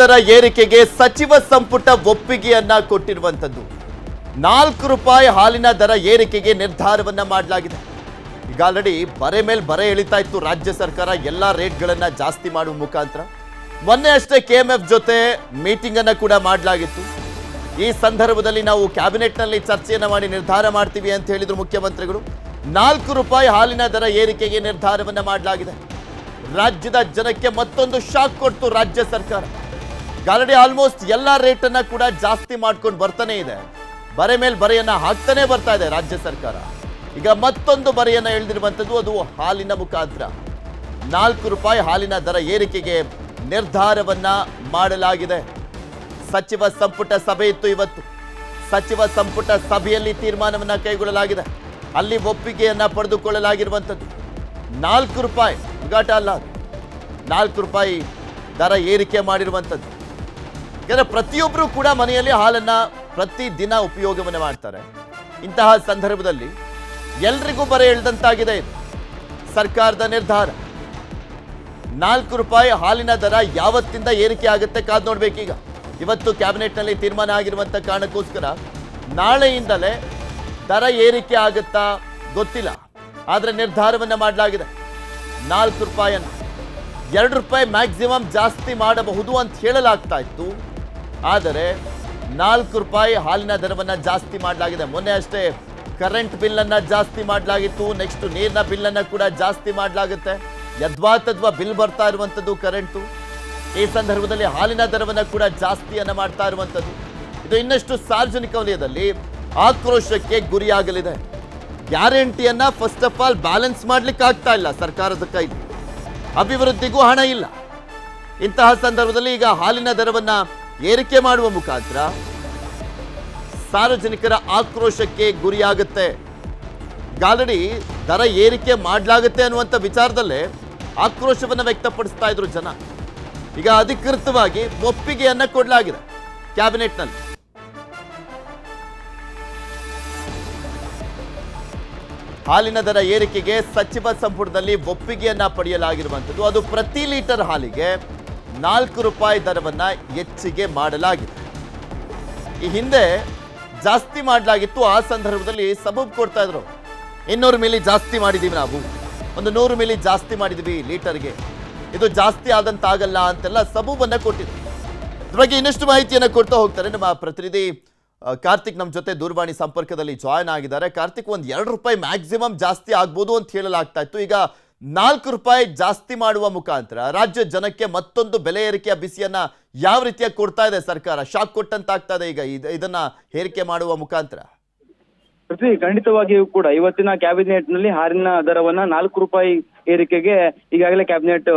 ದರ ಏರಿಕೆಗೆ ಸಚಿವ ಸಂಪುಟ ಒಪ್ಪಿಗೆಯನ್ನ ಕೊಟ್ಟಿರುವಂತದ್ದು ನಾಲ್ಕು ರೂಪಾಯಿ ಹಾಲಿನ ದರ ಏರಿಕೆಗೆ ನಿರ್ಧಾರವನ್ನ ಮಾಡಲಾಗಿದೆ. ಈಗ ಆಲ್ರೆಡಿ ಬರೆ ಮೇಲೆ ಬರೆ ಎಳಿತಾ ಇತ್ತು ರಾಜ್ಯ ಸರ್ಕಾರ ಎಲ್ಲಾ ರೇಟ್ಗಳನ್ನ ಜಾಸ್ತಿ ಮಾಡುವ ಮುಖಾಂತರ. ಮೊನ್ನೆ ಅಷ್ಟೇ ಕೆ ಜೊತೆ ಮೀಟಿಂಗ್ ಅನ್ನ ಕೂಡ ಮಾಡಲಾಗಿತ್ತು. ಈ ಸಂದರ್ಭದಲ್ಲಿ ನಾವು ಕ್ಯಾಬಿನೆಟ್ನಲ್ಲಿ ಚರ್ಚೆಯನ್ನ ಮಾಡಿ ನಿರ್ಧಾರ ಮಾಡ್ತೀವಿ ಅಂತ ಹೇಳಿದ್ರು ಮುಖ್ಯಮಂತ್ರಿಗಳು. ನಾಲ್ಕು ರೂಪಾಯಿ ಹಾಲಿನ ದರ ಏರಿಕೆಗೆ ನಿರ್ಧಾರವನ್ನ ಮಾಡಲಾಗಿದೆ. ರಾಜ್ಯದ ಜನಕ್ಕೆ ಮತ್ತೊಂದು ಶಾಕ್ ಕೊಡ್ತು ರಾಜ್ಯ ಸರ್ಕಾರ. ಆಲ್ರೆಡಿ ಆಲ್ಮೋಸ್ಟ್ ಎಲ್ಲ ರೇಟನ್ನ ಕೂಡ ಜಾಸ್ತಿ ಮಾಡ್ಕೊಂಡು ಬರ್ತಾನೆ ಇದೆ. ಬರೆ ಮೇಲೆ ಬರೆಯನ್ನ ಹಾಕ್ತಾನೆ ಬರ್ತಾ ಇದೆ ರಾಜ್ಯ ಸರ್ಕಾರ. ಈಗ ಮತ್ತೊಂದು ಬರೆಯನ್ನ ಎಳೆದಿರುವಂಥದ್ದು ಅದು ಹಾಲಿನ ಮುಖಾಂತರ. ನಾಲ್ಕು ರೂಪಾಯಿ ಹಾಲಿನ ದರ ಏರಿಕೆಗೆ ನಿರ್ಧಾರವನ್ನ ಮಾಡಲಾಗಿದೆ. ಸಚಿವ ಸಂಪುಟ ಸಭೆ ಇತ್ತು ಇವತ್ತು. ಸಚಿವ ಸಂಪುಟ ಸಭೆಯಲ್ಲಿ ತೀರ್ಮಾನವನ್ನ ಕೈಗೊಳ್ಳಲಾಗಿದೆ. ಅಲ್ಲಿ ಒಪ್ಪಿಗೆಯನ್ನ ಪಡೆದುಕೊಳ್ಳಲಾಗಿರುವಂಥದ್ದು ನಾಲ್ಕು ರೂಪಾಯಿ ಹುಡುಗಾಟ ಅಲ್ಲ ನಾಲ್ಕು ರೂಪಾಯಿ ದರ ಏರಿಕೆ ಮಾಡಿರುವಂಥದ್ದು ಯಾಕಂದ್ರೆ ಪ್ರತಿಯೊಬ್ಬರು ಕೂಡ ಮನೆಯಲ್ಲಿ ಹಾಲನ್ನ ಪ್ರತಿ ದಿನ ಉಪಯೋಗವನ್ನು ಮಾಡ್ತಾರೆ. ಇಂತಹ ಸಂದರ್ಭದಲ್ಲಿ ಎಲ್ರಿಗೂ ಬರ ಎಳ್ದಂತಾಗಿದೆ ಸರ್ಕಾರದ ನಿರ್ಧಾರ. ನಾಲ್ಕು ರೂಪಾಯಿ ಹಾಲಿನ ದರ ಯಾವತ್ತಿಂದ ಏರಿಕೆ ಆಗುತ್ತೆ ಕಾದ್ ನೋಡ್ಬೇಕೀಗ ಇವತ್ತು ಕ್ಯಾಬಿನೆಟ್ನಲ್ಲಿ ತೀರ್ಮಾನ ಆಗಿರುವಂತ ಕಾರಣಕ್ಕೋಸ್ಕರ ನಾಳೆಯಿಂದಲೇ ದರ ಏರಿಕೆ ಆಗುತ್ತಾ ಗೊತ್ತಿಲ್ಲ. ಆದ್ರೆ ನಿರ್ಧಾರವನ್ನ ಮಾಡಲಾಗಿದೆ. ನಾಲ್ಕು ರೂಪಾಯಿಯನ್ನು. ಎರಡು ರೂಪಾಯಿ ಮ್ಯಾಕ್ಸಿಮಮ್ ಜಾಸ್ತಿ ಮಾಡಬಹುದು ಅಂತ ಹೇಳಲಾಗ್ತಾ ಇತ್ತು. ಆದರೆ ನಾಲ್ಕು ರೂಪಾಯಿ ಹಾಲಿನ ದರವನ್ನ ಜಾಸ್ತಿ ಮಾಡಲಾಗಿದೆ. ಮೊನ್ನೆ ಅಷ್ಟೇ ಕರೆಂಟ್ ಬಿಲ್ಲನ್ನು ಜಾಸ್ತಿ ಮಾಡಲಾಗಿತ್ತು. ನೆಕ್ಸ್ಟ್ ನೀರಿನ ಬಿಲ್ಲನ್ನು ಕೂಡ ಜಾಸ್ತಿ ಮಾಡಲಾಗುತ್ತೆ. ಯದ್ವಾ ತದ್ವಾ ಬಿಲ್ ಬರ್ತಾ ಇರುವಂಥದ್ದು ಕರೆಂಟು ಈ ಸಂದರ್ಭದಲ್ಲಿ ಹಾಲಿನ ದರವನ್ನು ಕೂಡ ಜಾಸ್ತಿಯನ್ನು ಮಾಡ್ತಾ ಇರುವಂಥದ್ದು ಇದು ಇನ್ನಷ್ಟು ಸಾರ್ವಜನಿಕ ವಲಯದಲ್ಲಿ ಆಕ್ರೋಶಕ್ಕೆ ಗುರಿಯಾಗಲಿದೆ. ಗ್ಯಾರಂಟಿಯನ್ನ ಫಸ್ಟ್ ಆಫ್ ಆಲ್ ಬ್ಯಾಲೆನ್ಸ್ ಮಾಡ್ಲಿಕ್ಕೆ ಆಗ್ತಾ ಇಲ್ಲ ಸರ್ಕಾರದ ಕೈ ಅಭಿವೃದ್ಧಿಗೂ ಹಣ ಇಲ್ಲ. ಇಂತಹ ಸಂದರ್ಭದಲ್ಲಿ ಈಗ ಹಾಲಿನ ದರವನ್ನ ಏರಿಕೆ ಮಾಡುವ ಮುಖಾಂತರ ಸಾರ್ವಜನಿಕರ ಆಕ್ರೋಶಕ್ಕೆ ಗುರಿಯಾಗುತ್ತೆ. ಗಾಲಡಿ ದರ ಏರಿಕೆ ಮಾಡಲಾಗುತ್ತೆ ಅನ್ನುವಂಥ ವಿಚಾರದಲ್ಲೇ ಆಕ್ರೋಶವನ್ನು ವ್ಯಕ್ತಪಡಿಸ್ತಾ ಇದ್ರು ಜನ. ಈಗ ಅಧಿಕೃತವಾಗಿ ಒಪ್ಪಿಗೆಯನ್ನ ಕೊಡಲಾಗಿದೆ ಕ್ಯಾಬಿನೆಟ್ನಲ್ಲಿ. ಹಾಲಿನ ದರ ಏರಿಕೆಗೆ ಸಚಿವ ಸಂಪುಟದಲ್ಲಿ ಒಪ್ಪಿಗೆಯನ್ನ ಪಡೆಯಲಾಗಿರುವಂಥದ್ದು. ಅದು ಪ್ರತಿ ಲೀಟರ್ ಹಾಲಿಗೆ ನಾಲ್ಕು ರೂಪಾಯಿ ದರವನ್ನ ಹೆಚ್ಚಿಗೆ ಮಾಡಲಾಗಿದೆ. ಈ ಹಿಂದೆ ಜಾಸ್ತಿ ಮಾಡಲಾಗಿತ್ತು, ಆ ಸಂದರ್ಭದಲ್ಲಿ ಸಬೂಬ್ ಕೊಡ್ತಾ ಇದ್ರು. ಇನ್ನೂರು ಮಿಲಿ ಜಾಸ್ತಿ ಮಾಡಿದೀವಿ ನಾವು. ಒಂದು ನೂರು ಮಿಲಿ ಜಾಸ್ತಿ ಮಾಡಿದೀವಿ ಲೀಟರ್ಗೆ. ಇದು ಜಾಸ್ತಿ ಆದಂತಾಗಲ್ಲ ಅಂತೆಲ್ಲ ಸಬೂಬನ್ನ ಕೊಟ್ಟಿದ್ರು. ಇದ್ರ ಬಗ್ಗೆ ಇನ್ನಷ್ಟು ಮಾಹಿತಿಯನ್ನು ಕೊಡ್ತಾ ಹೋಗ್ತಾರೆ ನಮ್ಮ ಪ್ರತಿನಿಧಿ ಕಾರ್ತಿಕ್ ನಮ್ಮ ಜೊತೆ ದೂರವಾಣಿ ಸಂಪರ್ಕದಲ್ಲಿ ಜಾಯ್ನ್ ಆಗಿದ್ದಾರೆ. ಕಾರ್ತಿಕ್, ಒಂದು ಎರಡು ರೂಪಾಯಿ ಮ್ಯಾಕ್ಸಿಮಮ್ ಜಾಸ್ತಿ ಆಗ್ಬೋದು ಅಂತ ಹೇಳಲಾಗ್ತಾ ಇತ್ತು. ಈಗ ನಾಲ್ಕು ರೂಪಾಯಿ ಜಾಸ್ತಿ ಮಾಡುವ ಮುಖಾಂತರ ರಾಜ್ಯ ಜನಕ್ಕೆ ಮತ್ತೊಂದು ಬೆಲೆ ಏರಿಕೆಯ ಬಿಸಿಯನ್ನ ಯಾವ ರೀತಿಯಾಗಿ ಕೊಡ್ತಾ ಇದೆ ಸರ್ಕಾರ? ಶಾಕ್ ಕೊಟ್ಟಂತಾಗ್ತಾ ಇದೆ ಈಗ ಇದ್- ಇದನ್ನ ಏರಿಕೆ ಮಾಡುವ ಮುಖಾಂತರ. ಪ್ರತಿ ಖಂಡಿತವಾಗಿಯೂ ಕೂಡ ಇವತ್ತಿನ ಕ್ಯಾಬಿನೆಟ್ನಲ್ಲಿ ಹಾರಿನ ದರವನ್ನ ನಾಲ್ಕು ರೂಪಾಯಿ ಏರಿಕೆಗೆ ಈಗಾಗಲೇ ಕ್ಯಾಬಿನೆಟ್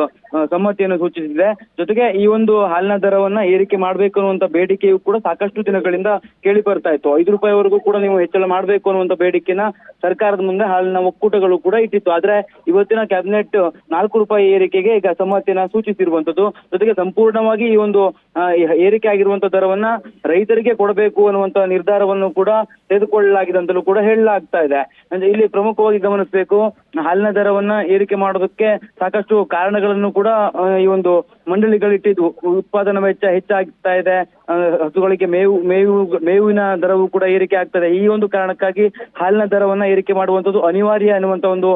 ಸಮ್ಮತಿಯನ್ನು ಸೂಚಿಸಿದೆ. ಜೊತೆಗೆ ಈ ಒಂದು ಹಾಲಿನ ದರವನ್ನ ಏರಿಕೆ ಮಾಡಬೇಕು ಅನ್ನುವಂತ ಬೇಡಿಕೆಯು ಕೂಡ ಸಾಕಷ್ಟು ದಿನಗಳಿಂದ ಕೇಳಿ ಬರ್ತಾ ಇತ್ತು. ಐದು ರೂಪಾಯಿವರೆಗೂ ಕೂಡ ನೀವು ಹೆಚ್ಚಳ ಮಾಡಬೇಕು ಅನ್ನುವಂತ ಬೇಡಿಕೆನ ಸರ್ಕಾರದ ಮುಂದೆ ಹಾಲಿನ ಒಕ್ಕೂಟಗಳು ಕೂಡ ಇಟ್ಟಿತ್ತು. ಆದ್ರೆ ಇವತ್ತಿನ ಕ್ಯಾಬಿನೆಟ್ ನಾಲ್ಕು ರೂಪಾಯಿ ಏರಿಕೆಗೆ ಈಗ ಸಮ್ಮತಿಯನ್ನ ಸೂಚಿಸಿರುವಂತದ್ದು. ಜೊತೆಗೆ ಸಂಪೂರ್ಣವಾಗಿ ಈ ಒಂದು ಏರಿಕೆ ಆಗಿರುವಂತ ದರವನ್ನ ರೈತರಿಗೆ ಕೊಡಬೇಕು ಅನ್ನುವಂತ ನಿರ್ಧಾರವನ್ನು ಕೂಡ ತೆಗೆದುಕೊಳ್ಳಲಾಗಿದೆ ಅಂತಲೂ ಕೂಡ ಹೇಳಲಾಗ್ತಾ ಇದೆ. ಅಂದ್ರೆ ಇಲ್ಲಿ ಪ್ರಮುಖವಾಗಿ ಗಮನಿಸಬೇಕು, ಹಾಲಿನ ದರವನ್ನ ಏರಿಕೆ ಮಾಡೋದಕ್ಕೆ ಸಾಕಷ್ಟು ಕಾರಣಗಳನ್ನು ಕೂಡ ಈ ಒಂದು ಮಂಡಳಿಗಳಿಟ್ಟಿದ್ವು ಉತ್ಪಾದನಾ ವೆಚ್ಚ ಹೆಚ್ಚಾಗ್ತಾ ಇದೆ. ಹಸುಗಳಿಗೆ ಮೇವು ಮೇವು ಮೇವಿನ ದರವು ಕೂಡ ಏರಿಕೆ ಆಗ್ತದೆ. ಈ ಒಂದು ಕಾರಣಕ್ಕಾಗಿ ಹಾಲಿನ ದರವನ್ನ ಏರಿಕೆ ಮಾಡುವಂತದ್ದು ಅನಿವಾರ್ಯ ಅನ್ನುವಂತ ಒಂದು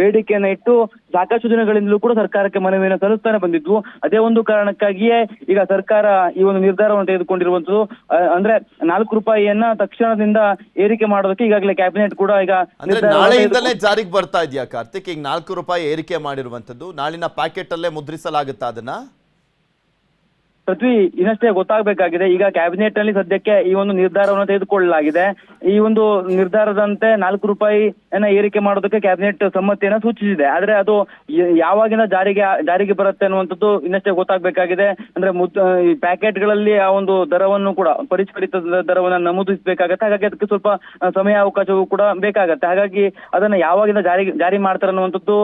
ಬೇಡಿಕೆಯನ್ನ ಇಟ್ಟು ಸಾಕಷ್ಟು ದಿನಗಳಿಂದಲೂ ಕೂಡ ಸರ್ಕಾರಕ್ಕೆ ಮನವಿಯನ್ನು ಸಲ್ಲಿಸ್ತಾನೆ ಬಂದಿದ್ವು ಅದೇ ಒಂದು ಕಾರಣಕ್ಕಾಗಿಯೇ ಈಗ ಸರ್ಕಾರ ಈ ಒಂದು ನಿರ್ಧಾರವನ್ನು ತೆಗೆದುಕೊಂಡಿರುವಂತದ್ದು ಅಂದ್ರೆ ನಾಲ್ಕು ರೂಪಾಯಿಯನ್ನ ತಕ್ಷಣದಿಂದ ಏರಿಕೆ ಮಾಡೋದಕ್ಕೆ ಈಗಾಗಲೇ ಕ್ಯಾಬಿನೆಟ್ ಕೂಡ ಈಗ ನಾಳೆಯಿಂದಲೇ ಜಾರಿಗೆ ಬರ್ತಾ ಇದೆಯಾ ಕಾರ್ತಿಕ್? ಈಗ ನಾಲ್ಕು ರೂಪಾಯಿ ಏರಿಕೆ ಮಾಡಿರುವಂತದ್ದು ನಾಳಿನ ಪ್ಯಾಕೆಟ್ ಅಲ್ಲೇ ಮುದ್ರಿಸಲಾಗುತ್ತಾ ಅದನ್ನ? ಪೃಥ್ವಿ ಇನ್ನಷ್ಟೇ ಗೊತ್ತಾಗಬೇಕಾಗಿದೆ. ಈಗ ಕ್ಯಾಬಿನೆಟ್ನಲ್ಲಿ ಸದ್ಯಕ್ಕೆ ಈ ಒಂದು ನಿರ್ಧಾರವನ್ನು ತೆಗೆದುಕೊಳ್ಳಲಾಗಿದೆ. ಈ ಒಂದು ನಿರ್ಧಾರದಂತೆ ನಾಲ್ಕು ರೂಪಾಯಿ ಏರಿಕೆ ಮಾಡೋದಕ್ಕೆ ಕ್ಯಾಬಿನೆಟ್ ಸಮ್ಮತಿಯನ್ನ ಸೂಚಿಸಿದೆ. ಆದ್ರೆ ಅದು ಯಾವಾಗಿನ ಜಾರಿಗೆ ಜಾರಿಗೆ ಬರುತ್ತೆ ಅನ್ನುವಂಥದ್ದು ಇನ್ನಷ್ಟೇ ಗೊತ್ತಾಗಬೇಕಾಗಿದೆ. ಅಂದ್ರೆ ಈ ಪ್ಯಾಕೆಟ್ಗಳಲ್ಲಿ ಆ ಒಂದು ದರವನ್ನು ಕೂಡ, ಪರಿಷ್ಕರಿತ ದರವನ್ನು ನಮೂದಿಸಬೇಕಾಗತ್ತೆ. ಹಾಗಾಗಿ ಅದಕ್ಕೆ ಸ್ವಲ್ಪ ಸಮಯ ಅವಕಾಶವೂ ಕೂಡ ಬೇಕಾಗತ್ತೆ. ಹಾಗಾಗಿ ಅದನ್ನ ಯಾವಾಗಿನ ಜಾರಿ ಜಾರಿ ಮಾಡ್ತಾರೆ ಅನ್ನುವಂಥದ್ದು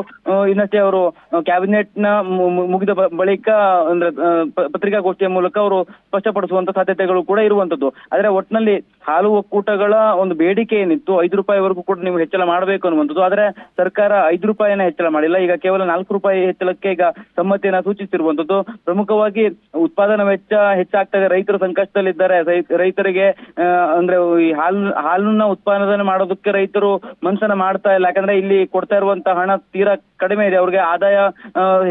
ಇನ್ನಷ್ಟೇ ಅವರು ಕ್ಯಾಬಿನೆಟ್ನ ಮುಗಿದ ಬಳಿಕ, ಅಂದ್ರೆ ಪತ್ರಿಕಾಗೋಷ್ಠಿಯ ಮೂಲಕ ಅವರು ಸ್ಪಷ್ಟಪಡಿಸುವಂತ ಸಾಧ್ಯತೆಗಳು ಕೂಡ ಇರುವಂತದ್ದು ಆದ್ರೆ ಒಟ್ಟಿನಲ್ಲಿ ಹಾಲು ಒಕ್ಕೂಟಗಳ ಒಂದು ಬೇಡಿಕೆ ಏನಿತ್ತು, ಐದು ರೂಪಾಯಿವರೆಗೂ ಕೂಡ ನೀವು ಹೆಚ್ಚಳ ಮಾಡಬೇಕು ಅನ್ನುವಂಥದ್ದು. ಆದ್ರೆ ಸರ್ಕಾರ ಐದು ರೂಪಾಯಿನ ಹೆಚ್ಚಳ ಮಾಡಿಲ್ಲ. ಈಗ ಕೇವಲ ನಾಲ್ಕು ರೂಪಾಯಿ ಹೆಚ್ಚಳಕ್ಕೆ ಈಗ ಸಮ್ಮತಿಯನ್ನ ಸೂಚಿಸಿರುವಂತದ್ದು ಪ್ರಮುಖವಾಗಿ ಉತ್ಪಾದನಾ ವೆಚ್ಚ ಹೆಚ್ಚಾಗ್ತಾ ಇದೆ. ರೈತರು ಸಂಕಷ್ಟದಲ್ಲಿದ್ದಾರೆ. ರೈತರಿಗೆ ಅಂದ್ರೆ ಈ ಹಾಲು, ಹಾಲನ್ನ ಉತ್ಪಾದನೆ ಮಾಡೋದಕ್ಕೆ ರೈತರು ಮನ್ಸನ್ನ ಮಾಡ್ತಾ ಇಲ್ಲ. ಯಾಕಂದ್ರೆ ಇಲ್ಲಿ ಕೊಡ್ತಾ ಇರುವಂತ ಹಣ ತೀರಾ ಕಡಿಮೆ ಇದೆ. ಅವ್ರಿಗೆ ಆದಾಯ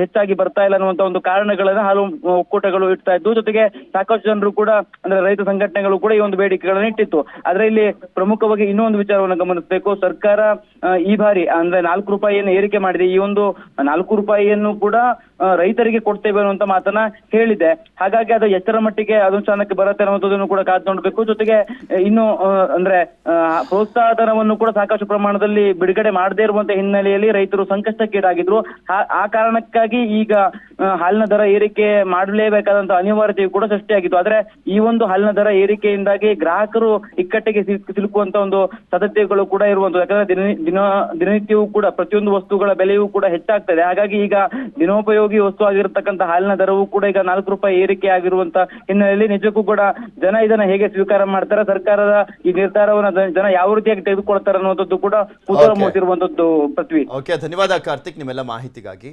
ಹೆಚ್ಚಾಗಿ ಬರ್ತಾ ಇಲ್ಲ ಅನ್ನುವಂತ ಒಂದು ಕಾರಣಗಳನ್ನ ಹಾಲು ಒಕ್ಕೂಟಗಳು ಇಡ್ತಾ ಇದ್ದು, ಜೊತೆಗೆ ಸಾಕಷ್ಟು ಜನರು ಕೂಡ, ಅಂದ್ರೆ ರೈತ ಸಂಘಟನೆಗಳು ಕೂಡ ಈ ಒಂದು ಬೇಡಿಕೆಗಳನ್ನ ಇಟ್ಟಿತ್ತು. ಆದ್ರೆ ಇಲ್ಲಿ ಪ್ರಮುಖವಾಗಿ ಇನ್ನೊಂದು ವಿಚಾರವನ್ನು ಗಮನಿಸಬೇಕು. ಸರ್ಕಾರ ಈ ಬಾರಿ, ಅಂದ್ರೆ ನಾಲ್ಕು ರೂಪಾಯಿಯನ್ನು ಏರಿಕೆ ಮಾಡಿದೆ. ಈ ಒಂದು ನಾಲ್ಕು ರೂಪಾಯಿಯನ್ನು ಕೂಡ ರೈತರಿಗೆ ಕೊಡ್ತೇವೆ ಅನ್ನುವಂತ ಮಾತನ್ನ ಹೇಳಿದೆ. ಹಾಗಾಗಿ ಅದು ಎಷ್ಟರ ಮಟ್ಟಿಗೆ ಅನುಷ್ಠಾನಕ್ಕೆ ಬರುತ್ತೆ ಅನ್ನುವಂಥದ್ದನ್ನು ಕೂಡ ಕಾದು ನೋಡ್ಬೇಕು. ಜೊತೆಗೆ ಇನ್ನು ಅಂದ್ರೆ ಪ್ರೋತ್ಸಾಹ ಧನವನ್ನು ಕೂಡ ಸಾಕಷ್ಟು ಪ್ರಮಾಣದಲ್ಲಿ ಬಿಡುಗಡೆ ಮಾಡದೇ ಇರುವಂತಹ ಹಿನ್ನೆಲೆಯಲ್ಲಿ ರೈತರು ಆಗಿದ್ರು. ಆ ಕಾರಣಕ್ಕಾಗಿ ಈಗ ಹಾಲಿನ ದರ ಏರಿಕೆ ಮಾಡಲೇಬೇಕಾದಂತ ಅನಿವಾರ್ಯತೆಯು ಕೂಡ ಸೃಷ್ಟಿಯಾಗಿತ್ತು. ಆದ್ರೆ ಈ ಒಂದು ಹಾಲಿನ ದರ ಏರಿಕೆಯಿಂದಾಗಿ ಗ್ರಾಹಕರು ಇಕ್ಕಟ್ಟಿಗೆ ಸಿಲುಕ್- ಸಿಲುಕುವಂತ ಒಂದು ಸಾಧ್ಯತೆಗಳು ಕೂಡ ಇರುವಂತದ್ದು ಯಾಕಂದ್ರೆ ದಿನ ದಿನ ದಿನನಿತ್ಯವೂ ಕೂಡ ಪ್ರತಿಯೊಂದು ವಸ್ತುಗಳ ಬೆಲೆಯೂ ಕೂಡ ಹೆಚ್ಚಾಗ್ತದೆ. ಹಾಗಾಗಿ ಈಗ ದಿನೋಪಯೋಗಿ ವಸ್ತು ಆಗಿರತಕ್ಕಂತ ಹಾಲಿನ ದರವೂ ಕೂಡ ಈಗ ನಾಲ್ಕು ರೂಪಾಯಿ ಏರಿಕೆ ಆಗಿರುವಂತ ಹಿನ್ನೆಲೆಯಲ್ಲಿ ನಿಜಕ್ಕೂ ಕೂಡ ಜನ ಇದನ್ನ ಹೇಗೆ ಸ್ವೀಕಾರ ಮಾಡ್ತಾರೆ ಸರ್ಕಾರದ ಈ ನಿರ್ಧಾರವನ್ನು ಜನ- ಯಾವ ರೀತಿಯಾಗಿ ತೆಗೆದುಕೊಳ್ತಾರೆ ಅನ್ನುವಂಥದ್ದು ಕೂಡ ಕುತೂಹಲ ಮೂಡಿರುವಂತದ್ದು ಮೂಡಿಸಿರುವಂತದ್ದು ಪೃಥ್ವಿ. ಓಕೆ ಧನ್ಯವಾದ ಕಾರ್ತಿಕ್ ನಿಮ್ಮೆಲ್ಲ ಮಾಹಿತಿಗಾಗಿ.